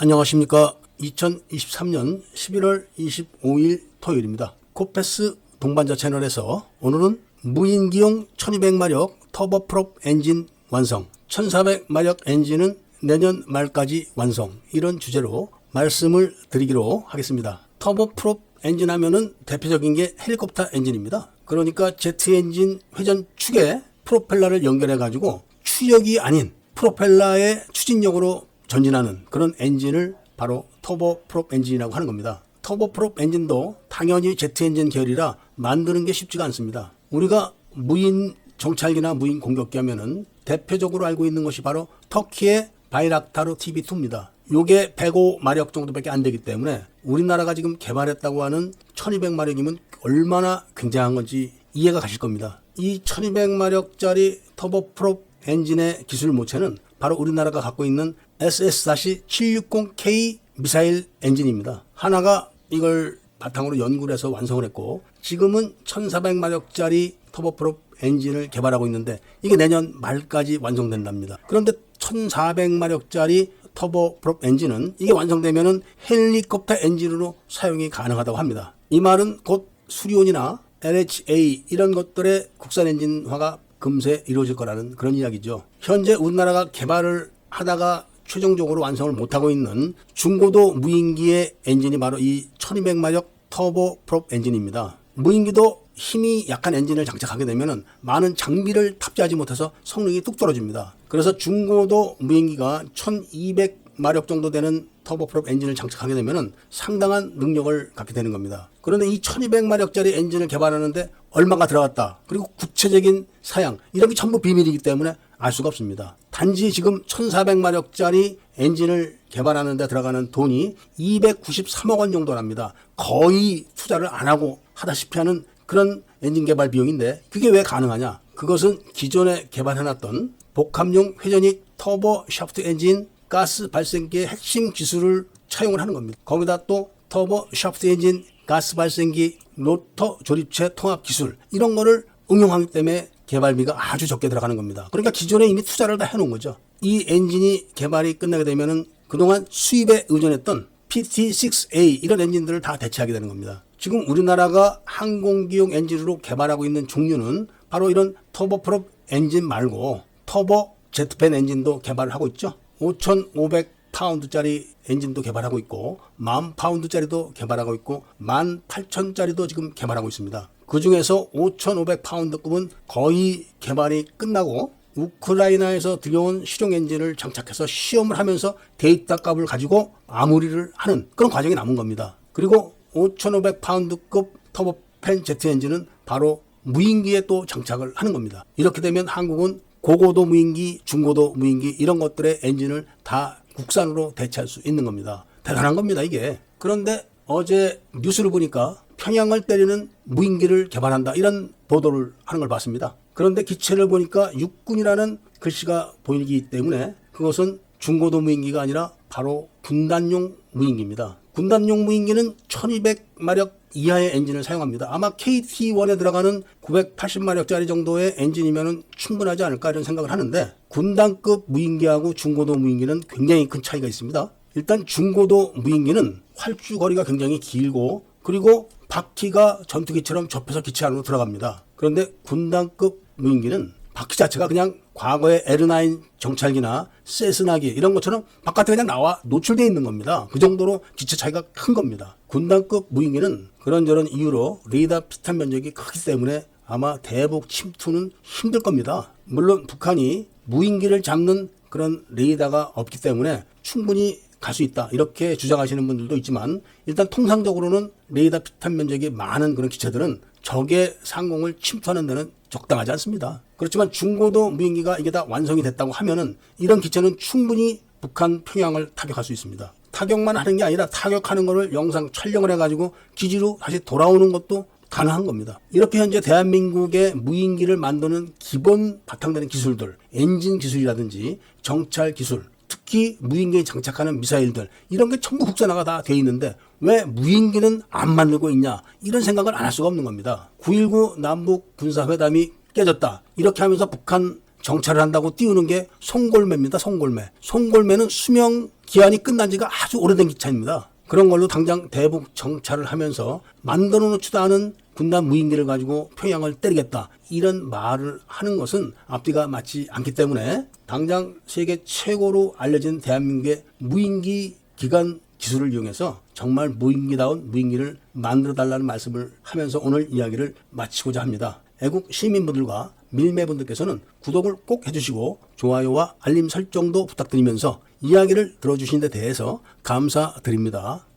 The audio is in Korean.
안녕하십니까. 2023년 11월 25일 토요일입니다. 코페스 동반자 채널에서 오늘은 무인기용 1200마력 터보프롭 엔진 완성, 1400마력 엔진은 내년 말까지 완성 이런 주제로 말씀을 드리기로 하겠습니다. 터보프롭 엔진 하면은 대표적인 게 헬리콥터 엔진입니다. 그러니까 제트 엔진 회전 축에 프로펠러를 연결해 가지고 추력이 아닌 프로펠러의 추진력으로 전진하는 그런 엔진을 바로 터보 프롭 엔진이라고 하는 겁니다. 터보 프롭 엔진도 당연히 제트 엔진 계열이라 만드는 게 쉽지가 않습니다. 우리가 무인 정찰기나 무인 공격기 하면은 대표적으로 알고 있는 것이 바로 터키의 바이락타르 TB2입니다. 요게 105마력 정도밖에 안 되기 때문에 우리나라가 지금 개발했다고 하는 1200마력이면 얼마나 굉장한 건지 이해가 가실 겁니다. 이 1200마력짜리 터보프롭 엔진의 기술 모체는 바로 우리나라가 갖고 있는 SS-760K 미사일 엔진입니다. 하나가 이걸 바탕으로 연구를 해서 완성을 했고 지금은 1400마력짜리 터보프롭 엔진을 개발하고 있는데 이게 내년 말까지 완성된답니다. 그런데 1400마력짜리 터보 프롭 엔진은 이게 완성되면은 헬리콥터 엔진으로 사용이 가능하다고 합니다. 이 말은 곧 수리온이나 LHA 이런 것들의 국산 엔진화가 금세 이루어질 거라는 그런 이야기죠. 현재 우리나라가 개발을 하다가 최종적으로 완성을 못하고 있는 중고도 무인기의 엔진이 바로 이 1200마력 터보 프롭 엔진입니다. 무인기도 힘이 약한 엔진을 장착하게 되면 많은 장비를 탑재하지 못해서 성능이 뚝 떨어집니다. 그래서 중고도 무인기가 1200 마력 정도 되는 터보프롭 엔진을 장착하게 되면 상당한 능력을 갖게 되는 겁니다. 그런데 이 1200마력짜리 엔진을 개발하는데 얼마가 들어갔다. 그리고 구체적인 사양 이런 게 전부 비밀이기 때문에 알 수가 없습니다. 단지 지금 1400마력짜리 엔진을 개발하는 데 들어가는 돈이 293억 원 정도랍니다. 거의 투자를 안 하고 하다시피 하는 그런 엔진 개발 비용인데 그게 왜 가능하냐? 그것은 기존에 개발해놨던 복합용 회전익 터보 샤프트 엔진 가스 발생기의 핵심 기술을 차용을 하는 겁니다. 거기다 또 터보 샤프트 엔진 가스 발생기 로터 조립체 통합 기술 이런 거를 응용하기 때문에 개발비가 아주 적게 들어가는 겁니다. 그러니까 기존에 이미 투자를 다 해놓은 거죠. 이 엔진이 개발이 끝나게 되면은 그동안 수입에 의존했던 PT6A 이런 엔진들을 다 대체하게 되는 겁니다. 지금 우리나라가 항공기용 엔진으로 개발하고 있는 종류는 바로 이런 터보프롭 엔진 말고 터보 제트팬 엔진도 개발을 하고 있죠. 5,500 파운드짜리 엔진도 개발하고 있고 만 파운드짜리도 개발하고 있고 만 8천짜리도 지금 개발하고 있습니다. 그 중에서 5,500 파운드급은 거의 개발이 끝나고 우크라이나에서 들여온 실용 엔진을 장착해서 시험을 하면서 데이터 값을 가지고 마무리를 하는 그런 과정이 남은 겁니다. 그리고 5,500 파운드급 터보팬 제트 엔진은 바로 무인기에 또 장착을 하는 겁니다. 이렇게 되면 한국은 고고도 무인기, 중고도 무인기 이런 것들의 엔진을 다 국산으로 대체할 수 있는 겁니다. 대단한 겁니다, 이게. 그런데 어제 뉴스를 보니까 평양을 때리는 무인기를 개발한다 이런 보도를 하는 걸 봤습니다. 그런데 기체를 보니까 육군이라는 글씨가 보이기 때문에 그것은 중고도 무인기가 아니라 바로 군단용 무인기입니다. 군단용 무인기는 1200마력 이하의 엔진을 사용합니다. 아마 KT-1에 들어가는 980마력짜리 정도의 엔진이면 충분하지 않을까 이런 생각을 하는데 군단급 무인기하고 중고도 무인기는 굉장히 큰 차이가 있습니다. 일단 중고도 무인기는 활주 거리가 굉장히 길고 그리고 바퀴가 전투기처럼 접혀서 기체 안으로 들어갑니다. 그런데 군단급 무인기는 바퀴 자체가 그냥 과거의 에르나인 정찰기나 세스나기 이런 것처럼 바깥에 그냥 나와 노출되어 있는 겁니다. 그 정도로 기체 차이가 큰 겁니다. 군단급 무인기는 그런저런 이유로 레이더 피탄 면적이 크기 때문에 아마 대북 침투는 힘들 겁니다. 물론 북한이 무인기를 잡는 그런 레이더가 없기 때문에 충분히 갈 수 있다 이렇게 주장하시는 분들도 있지만 일단 통상적으로는 레이더 피탄 면적이 많은 그런 기체들은 적의 상공을 침투하는 데는 적당하지 않습니다. 그렇지만 중고도 무인기가 이게 다 완성이 됐다고 하면은 이런 기체는 충분히 북한 평양을 타격할 수 있습니다. 타격만 하는 게 아니라 타격하는 거를 영상 촬영을 해가지고 기지로 다시 돌아오는 것도 가능한 겁니다. 이렇게 현재 대한민국의 무인기를 만드는 기본 바탕되는 기술들, 엔진 기술이라든지 정찰 기술, 특히 무인기에 장착하는 미사일들 이런 게 전부 국산화가 다 돼 있는데 왜 무인기는 안 만들고 있냐 이런 생각을 안 할 수가 없는 겁니다. 9.19 남북 군사회담이 깨졌다 이렇게 하면서 북한 정찰을 한다고 띄우는 게 송골매입니다. 송골매. 송골매는 수명 기한이 끝난 지가 아주 오래된 기차입니다. 그런 걸로 당장 대북 정찰을 하면서 만들어 놓지도 않은 군단 무인기를 가지고 평양을 때리겠다. 이런 말을 하는 것은 앞뒤가 맞지 않기 때문에 당장 세계 최고로 알려진 대한민국의 무인기 기간 기술을 이용해서 정말 무인기다운 무인기를 만들어 달라는 말씀을 하면서 오늘 이야기를 마치고자 합니다. 애국 시민분들과 밀매분들께서는 구독을 꼭 해주시고 좋아요와 알림 설정도 부탁드리면서 이야기를 들어주신 데 대해서 감사드립니다.